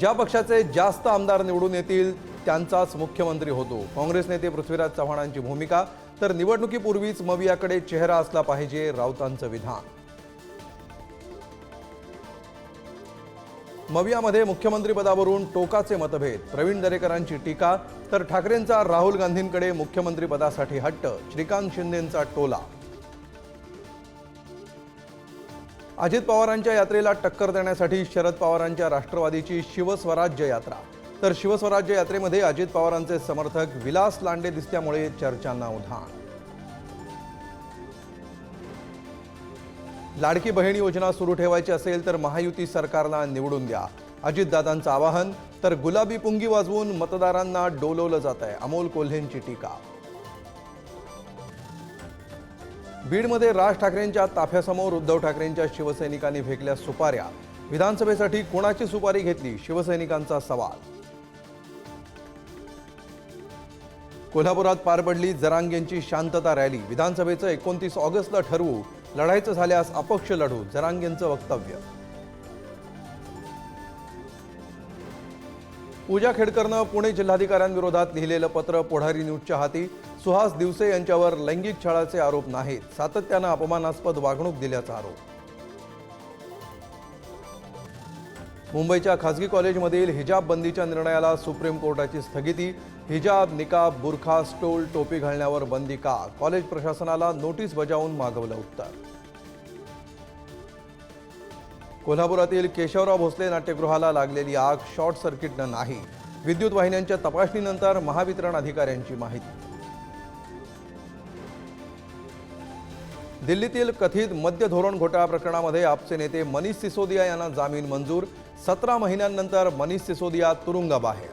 ज्या पक्षाचे जास्त आमदार निवडून येतील त्यांचाच मुख्यमंत्री होतो. काँग्रेस नेते पृथ्वीराज चव्हाणांची भूमिका तर निवडणुकीपूर्वीच मवियाकडे चेहरा असला पाहिजे राऊतांचं विधान. मवियामध्ये मुख्यमंत्रीपदावरून टोकाचे मतभेद. प्रवीण दरेकरांची टीका तर ठाकरेंचा राहुल गांधींकडे मुख्यमंत्रीपदासाठी हट्ट. श्रीकांत शिंदेंचा टोला. अजित पवारांच्या यात्रेला टक्कर देण्यासाठी शरद पवारांच्या राष्ट्रवादीची शिवस्वराज्य यात्रा. तर शिवस्वराज्य यात्रेमध्ये अजित पवारांचे समर्थक विलास लांडे दिसल्यामुळे चर्चांना उधाण. लाडकी बहीण योजना सुरू ठेवायची असेल तर महायुती सरकारला निवडून द्या. अजितदादांचं आवाहन तर गुलाबी पुंगी वाजवून मतदारांना डोलवलं जात आहे अमोल कोल्हेंची टीका. बीडमध्ये राज ठाकरेंच्या ताफ्यासमोर उद्धव ठाकरेंच्या शिवसैनिकांनी फेकल्या सुपाऱ्या. विधानसभेसाठी कोणाची सुपारी घेतली? शिवसैनिकांचा सवाल. कोल्हापुरात पार पडली जरांगेंची शांतता रॅली. विधानसभेचं एकोणतीस ऑगस्टला ठरवू. लढायचं झाल्यास अपक्ष लढू. जरांगेंचं वक्तव्य. पूजा खेडकरनं पुणे जिल्हाधिकाऱ्यांविरोधात लिहिलेलं पत्र पुढारी न्यूजच्या हाती. सुहास दिवसे यांच्यावर लैंगिक छळाचे आरोप नाहीत. सातत्यानं अपमानास्पद वागणूक दिल्याचा आरोप. मुंबईच्या खासगी कॉलेजमधील हिजाब बंदीच्या निर्णयाला सुप्रीम कोर्टाची स्थगिती. हिजाब निकाब बुरखा स्टोल टोपी घालण्यावर बंदी का? कॉलेज प्रशासनाला नोटीस बजावून मागवलं उत्तर. कोल्हापुरातील केशवराव भोसले नाट्यगृहाला लागलेली आग शॉर्ट सर्किटनं नाही. विद्युत वाहिन्यांच्या तपासणीनंतर महावितरण अधिकाऱ्यांची माहिती. दिल्लीतील कथित मद्य धोरण घोटाळा प्रकरणामध्ये आपचे नेते मनीष सिसोदिया यांना जामीन मंजूर. सतरा महिन्यांनंतर मनीष सिसोदिया तुरुंगाबाहेर.